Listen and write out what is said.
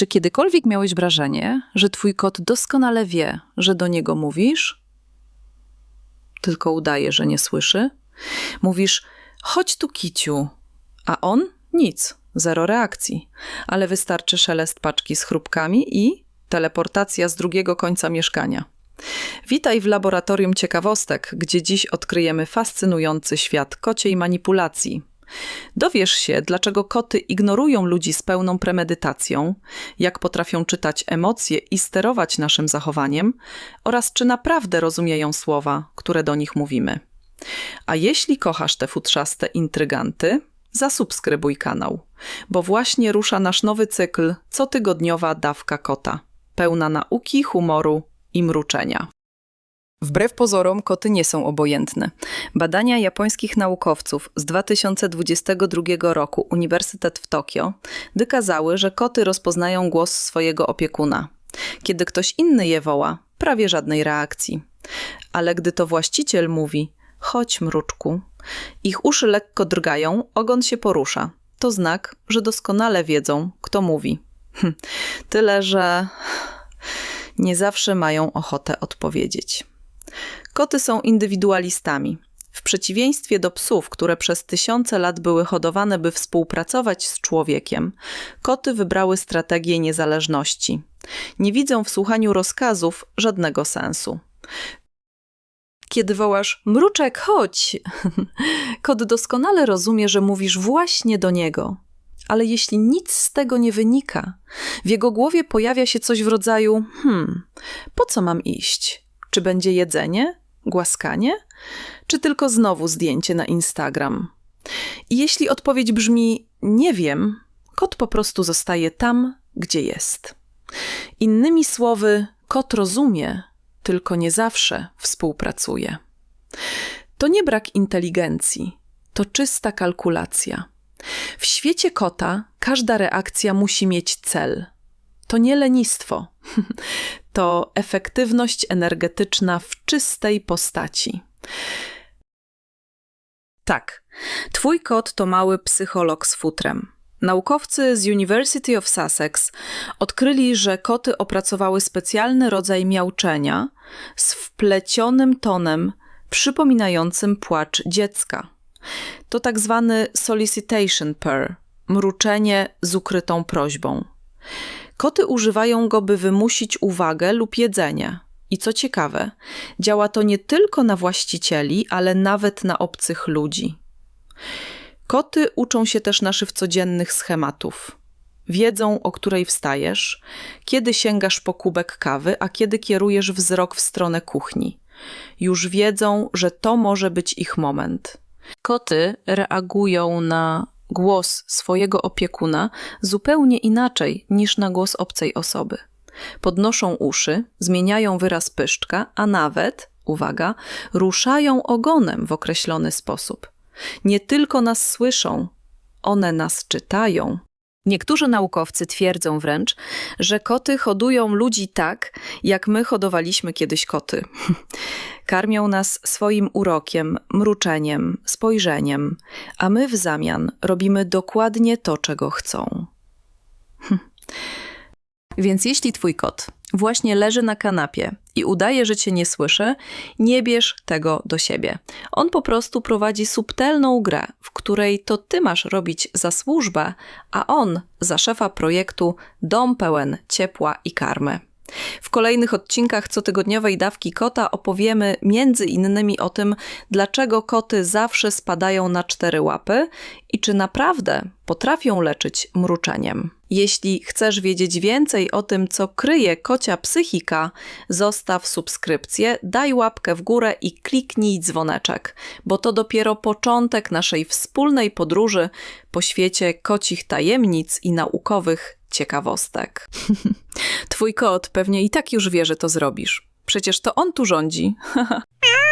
Czy kiedykolwiek miałeś wrażenie, że twój kot doskonale wie, że do niego mówisz? Tylko udaje, że nie słyszy? Mówisz, chodź tu, kiciu, a on nic, zero reakcji, ale wystarczy szelest paczki z chrupkami i teleportacja z drugiego końca mieszkania. Witaj w laboratorium ciekawostek, gdzie dziś odkryjemy fascynujący świat kociej manipulacji. Dowiesz się, dlaczego koty ignorują ludzi z pełną premedytacją, jak potrafią czytać emocje i sterować naszym zachowaniem, oraz czy naprawdę rozumieją słowa, które do nich mówimy. A jeśli kochasz te futrzaste intryganty, zasubskrybuj kanał, bo właśnie rusza nasz nowy cykl cotygodniowa dawka kota, pełna nauki, humoru i mruczenia. Wbrew pozorom, koty nie są obojętne. Badania japońskich naukowców z 2022 roku Uniwersytet w Tokio wykazały, że koty rozpoznają głos swojego opiekuna. Kiedy ktoś inny je woła, prawie żadnej reakcji. Ale gdy to właściciel mówi: Chodź, mruczku, ich uszy lekko drgają, ogon się porusza. To znak, że doskonale wiedzą, kto mówi. Hm, Tyle, że nie zawsze mają ochotę odpowiedzieć. Koty są indywidualistami. W przeciwieństwie do psów, które przez tysiące lat były hodowane, by współpracować z człowiekiem, koty wybrały strategię niezależności. Nie widzą w słuchaniu rozkazów żadnego sensu. Kiedy wołasz mruczek, chodź, kot doskonale rozumie, że mówisz właśnie do niego. Ale jeśli nic z tego nie wynika, w jego głowie pojawia się coś w rodzaju: Hmm, po co mam iść? Czy będzie jedzenie, głaskanie, czy tylko znowu zdjęcie na Instagram? I jeśli odpowiedź brzmi: Nie wiem, kot po prostu zostaje tam, gdzie jest. Innymi słowy, kot rozumie, tylko nie zawsze współpracuje. To nie brak inteligencji, to czysta kalkulacja. W świecie kota każda reakcja musi mieć cel. To nie lenistwo, to efektywność energetyczna w czystej postaci. Tak, twój kot to mały psycholog z futrem. Naukowcy z University of Sussex odkryli, że koty opracowały specjalny rodzaj miauczenia z wplecionym tonem przypominającym płacz dziecka. To tak zwany solicitation purr, mruczenie z ukrytą prośbą. Koty używają go, by wymusić uwagę lub jedzenie. I co ciekawe, działa to nie tylko na właścicieli, ale nawet na obcych ludzi. Koty uczą się też naszych codziennych schematów. Wiedzą, o której wstajesz, kiedy sięgasz po kubek kawy, a kiedy kierujesz wzrok w stronę kuchni. Już wiedzą, że to może być ich moment. Koty reagują na głos swojego opiekuna zupełnie inaczej niż na głos obcej osoby. Podnoszą uszy, zmieniają wyraz pyszczka, a nawet, uwaga, ruszają ogonem w określony sposób. Nie tylko nas słyszą, one nas czytają. Niektórzy naukowcy twierdzą wręcz, że koty hodują ludzi tak, jak my hodowaliśmy kiedyś koty. Karmią nas swoim urokiem, mruczeniem, spojrzeniem, a my w zamian robimy dokładnie to, czego chcą. Hm. Więc jeśli twój kot właśnie leży na kanapie i udaje, że cię nie słyszy, nie bierz tego do siebie. On po prostu prowadzi subtelną grę, w której to ty masz robić za służbę, a on za szefa projektu Dom pełen ciepła i karmy. W kolejnych odcinkach cotygodniowej dawki kota opowiemy między innymi o tym, dlaczego koty zawsze spadają na cztery łapy i czy naprawdę potrafią leczyć mruczeniem. Jeśli chcesz wiedzieć więcej o tym, co kryje kocia psychika, zostaw subskrypcję, daj łapkę w górę i kliknij dzwoneczek, bo to dopiero początek naszej wspólnej podróży po świecie kocich tajemnic i naukowych ciekawostek. Twój kot pewnie i tak już wie, że to zrobisz. Przecież to on tu rządzi.